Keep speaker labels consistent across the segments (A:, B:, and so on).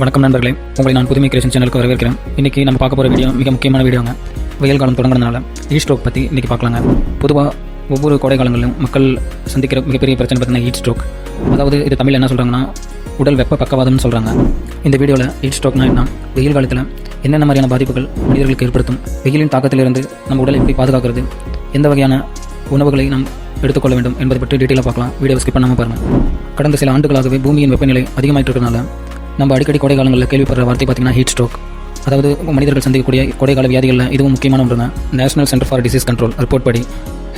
A: வணக்கம் நண்பர்களே. உங்களை நான் புதுமை கிரியேஷன் சேனலுக்கு வரவேற்கிறேன். இன்றைக்கி நம்ம பார்க்க போகிற வீடியோ மிக முக்கியமான வீடியோங்க. வெயில் காலம் தொடங்குறதுனால ஹீட் ஸ்ட்ரோக் பற்றி இன்றைக்கி பார்க்கலாங்க. பொதுவாக ஒவ்வொரு கோடை காலங்களிலும் மக்கள் சந்திக்கிற மிகப்பெரிய பிரச்சனை பார்த்தீங்கன்னா ஹீட் ஸ்ட்ரோக் அதாவது இது தமிழ் என்ன சொல்கிறாங்கன்னா உடல் வெப்ப பக்கவாதம்னு சொல்கிறாங்க இந்த வீடியோவில் ஹீட் ஸ்ட்ரோக்னா என்ன? வெயில் காலத்தில் என்னென்ன மாதிரியான பாதிப்புகள் மனிதர்களுக்கு ஏற்படுத்தும்? வெயிலின் தாக்கத்திலிருந்து நம்ம உடலை எப்படி பாதுகாக்கிறது? எந்த வகையான உணவுகளை நாம் எடுத்துக்கொள்ள வேண்டும் என்பதை பற்றி டீட்டெயிலாக பார்க்கலாம். வீடியோ ஸ்கிப் பண்ணாமல் பாருங்கள் கடந்த சில ஆண்டுகளாகவே பூமியின் வெப்பநிலை அதிகமாகிட்டு இருக்கறனால நம்ம அடிக்கடி கோடை காலங்களில் கேள்விப்படுற வார்த்தை பார்த்தீங்கன்னா ஹீட் ஸ்ட்ரோக் அதாவது மனிதர்கள் சந்திக்கக்கூடிய கோடைக்கால வியாதிகளில் இதுவும் முக்கியமான ஒன்றுங்க national centre for disease control report படி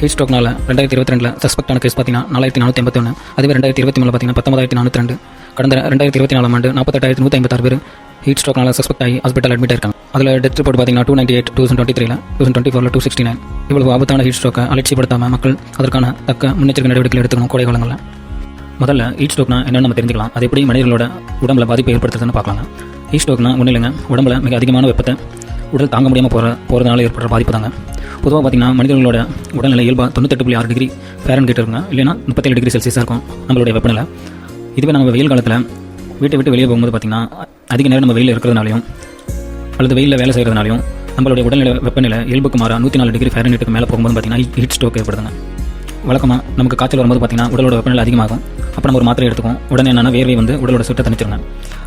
A: ஹீட் ஸ்ட்ரோக்னால ரெண்டாயிரத்தி இருபத்தி ரெண்டில் சஸ்பெக்டான கேஸ் பார்த்தீங்கன்னா நாலாயிரத்தி நானூற்றி எண்பத்தி ஒன்று அதுவே ரெண்டாயிரத்தி இருபத்தி மூணு பார்த்தீங்கன்னா பத்தொன்பதாயிரத்தி நானூற்றி ரெண்டு. கடந்த ரெண்டாயிரத்தி இருபத்தி நாலாம் ஆண்டு நாற்பத்தெட்டாயிரத்தி நூற்றி ஐம்பத்தாறு பேர் ஹீட் ஸ்ட்ரோக்னால சஸ்பெக்ட் ஆகி ஹாஸ்பிட்டல் அட்மிட் ஆயிருக்காங்க. அதில் டெத் ரிப்போர்ட் பார்த்தீங்கன்னா two ninety eight two twenty த்ரீல டூ டுவெண்ட்டி ஃபோரில் டூ சிக்ஸ்டி நைன் இவ்வளவு ஆபத்தான ஹீட் ஸ்ட்ரோக்கை அலட்சியப்படுத்தாமல் மக்கள் அதற்கான தக்க முன்னெச்சரிக்கை நடவடிக்கைகள் எடுத்துக்கணும் கோடை காலங்களில் முதல்ல ஹீட் ஸ்ட்ரோக்னா என்னன்னு நம்ம தெரிஞ்சுக்கலாம். அது எப்படி மனிதர்களோட உடம்புல பாதிப்பை ஏற்படுத்துறதுன்னு பார்க்கலாங்க. ஹீட் ஸ்ட்ரோக்னா ஒன்றும் இல்லைங்க. உடம்புல மிக அதிகமான வெப்பத்தை உடல் தாங்க முடியாமல் போகிற போகிறதுனால ஏற்படுற பாதிப்பு தாங்க பொதுவாக பார்த்தீங்கன்னா மனிதர்களோட உடல்நிலை இயல்பாக தொண்ணூத்தெட்டு புள்ளி ஆறு டிகிரி ஃபேரன் கிட்ட இருக்குங்க. இல்லைன்னா முப்பத்தேழு டிகிரி செல்சியஸாக இருக்கும் நம்மளுடைய வெப்பநிலை. இதுவே நம்ம வெயில் காலத்தில் வீட்டை விட்டு வெளியே போகும்போது பார்த்தீங்கன்னா அதிக நேரம் நம்ம வெயில் இருக்கிறதுனாலையும் அல்லது வெயிலில் வேலை செய்கிறதுனாலையும் நம்மளுடைய உடல்நிலை வெப்பநிலை இயல்புக்கு மாறா நூற்றி நாலு டிகிரி ஃபேரன்ஹீட்டுக்கு மேலே போகும்போது பார்த்தீங்கன்னா ஹீட் ஸ்ட்ரோக் ஏற்படுதுங்க. வழக்கமாக நமக்கு காய்ச்சல் வரும்போது பார்த்தீங்கன்னா உடலோட வெப்பநிலை அதிகமாகும். அப்போ நம்ம ஒரு மாத்திரை எடுத்துக்கும் உடனே என்னென்னா வேர்வை வந்து உடலோட சுட்ட தணிச்சிருங்க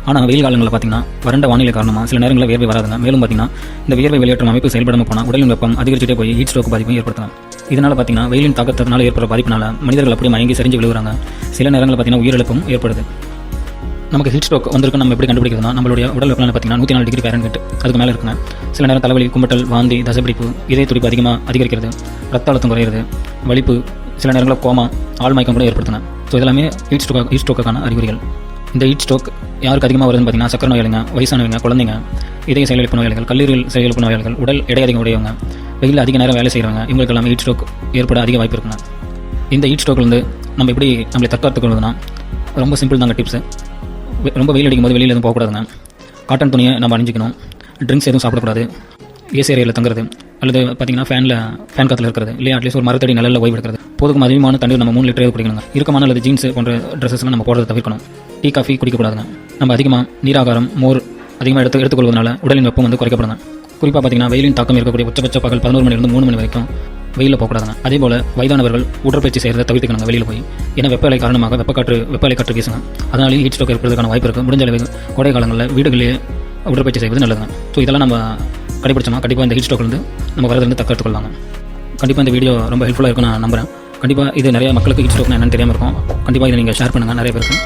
A: ஆனால் வெயில் காலங்களில் பார்த்தீங்கன்னா வறண்ட வானிலை காரணமாக சில நேரங்களில் வேர்வை வராதுங்க. மேலும் பார்த்தீங்கன்னா இந்த வேர்வை வெளியேற்ற அமைப்பு செயல்படாமல் போனால் உடலின் வெப்பம் அதிகரிச்சுட்டே போய் ஹீட் ஸ்ட்ரோக் பாதிப்பும் ஏற்படுத்தலாம். இதனால் பார்த்தீங்கன்னா வெயிலின் தாக்கத்தினால ஏற்படுற பாதிப்பினால மனிதர்கள் அப்படியே மயங்கி சரிஞ்சு விழுகிறாங்க. சில நேரங்களில் பார்த்தீங்கன்னா உயிரிழப்பும் ஏற்படுது. நமக்கு ஹீட் ஸ்ட்ரோக் வந்திருக்கு நம்ம எப்படி கண்டுபிடிக்கிறதுனா நம்மளுடைய உடல் வெப்பநிலை பார்த்தீங்கன்னா நூற்றி நாலு டிகிரி ஃபேரன்ஹீட் அதுக்கு மேலே இருக்குங்க. சில நேரம் தலைவலி கும்பட்டல் வாந்தி தசைப்பிடிப்பு இதய துடிப்பு அதிகமாக அதிகரிக்கிறது ரத்த அழுத்தம் குறையிறது வலிப்பு சில நேரங்களில் கோமா ஆள் மயக்கம் கூட ஏற்படுத்துங்க ஸோ இதெல்லாமே ஹீட் ஸ்ட்ரோக் ஹீட் ஸ்ட்ரோக்கான அறிகுறிகள். இந்த ஹீட் ஸ்ட்ரோக் யாருக்கு அதிகமாக வருதுன்னு பார்த்தீங்கன்னா சக்கர நோயாளிங்க வயசானவங்க குழந்தைங்க இதய செயலிழப்பு நோயாளிகள் கல்லீரல் செயலிழப்பு நோயாளிகள் உடல் எடை அதிகம் உடையவங்க வெயில் அதிக நேரம் வேலை செய்கிறவங்க இவங்களுக்கு எல்லாமே ஹீட் ஸ்ட்ரோக் ஏற்பட அதிக வாய்ப்பு இருக்குங்க. இந்த ஹீட் ஸ்ட்ரோக்லேருந்து நம்ம எப்படி நம்மளை தற்காத்துக் கொள்வதுன்னா ரொம்ப சிம்பிள் தாங்க டிப்ஸு வெ- ரொம்ப வெயில் அடிக்கும் போது வெளியில் எதுவும் போகக்கூடாதுங்க. காட்டன் துணியை நம்ம அணிஞ்சிக்கணும். ட்ரிங்க்ஸ் எதுவும் சாப்பிடக்கூடாது. ஏசி ஏரியாவில் தங்குறது. அல்லது பார்த்தீங்கன்னா ஃபேனில் ஃபேன் காத்தில் இருக்கிறது. இல்லையா அட்லீஸ்ட் ஒரு மரத்தடி நிலையில் ஓய்வு எடுக்கிறது. போதுக்கும் அதிகமான தண்ணீர் நம்ம மூணு லிட்டரே குடிக்கணுங்க. இருக்கமான அல்லது ஜீன்ஸ் போன்ற ட்ரெஸ்ஸஸ்லாம் நம்ம போடுறதை தவிர்க்கணும். டீ காஃபி குடிக்கக்கூடாதுங்க. நம்ம அதிகமாக நீராகாரம் மோர் அதிகமாக எடுத்து எடுத்துக்கொள்வதனால உடலின் வெப்பம் வந்து குறைக்கப்படுங்க. குறிப்பாக பார்த்தீங்கன்னா வெயிலின் தாக்கம் இருக்கக்கூடிய உச்சபட்ச பகல் பதினோரு மணிலிருந்து மூணு மணி வரைக்கும் வெயிலில் போகக்கூடாதுங்க. அதே போல் வயதானவர்கள் உடற்பயிற்சி செய்கிறத தவிர்த்துக்கணுங்க வெளியில் போய். ஏன்னா வெப்பநிலை காரணமாக வெப்பக்காற்று வெப்பநிலை காற்று வீசுங்க. அதனாலேயும் ஹீட் ஸ்ட்ரோக் ஏற்படுறதுக்கான வாய்ப்பு இருக்குது முடிஞ்ச அளவு கோடை காலங்களில் வீடுகளிலேயே உடற்பயிற்சி செய்வது நல்லதுங்க. ஸோ இதெல்லாம் நம்ம கடைபிடிச்சோமா கண்டிப்பாக இந்த ஹீட் ஸ்ட்ரோக்லேருந்து நம்ம வரதுலேருந்து தக்க எடுத்துக்கொள்ளலாங்க. கண்டிப்பாக இந்த வீடியோ ரொம்ப ஹெல்ப்ஃபுல்லாக இருக்கும் நான் நம்புறேன். கண்டிப்பாக இது நிறைய மக்களுக்கு ஹீட் ஸ்ட்ரோக்னா என்னன்னு தெரியாமல் இருக்கும். கண்டிப்பாக இதை நீங்கள் ஷேர் பண்ணுங்கள் நிறைய பேருக்கு.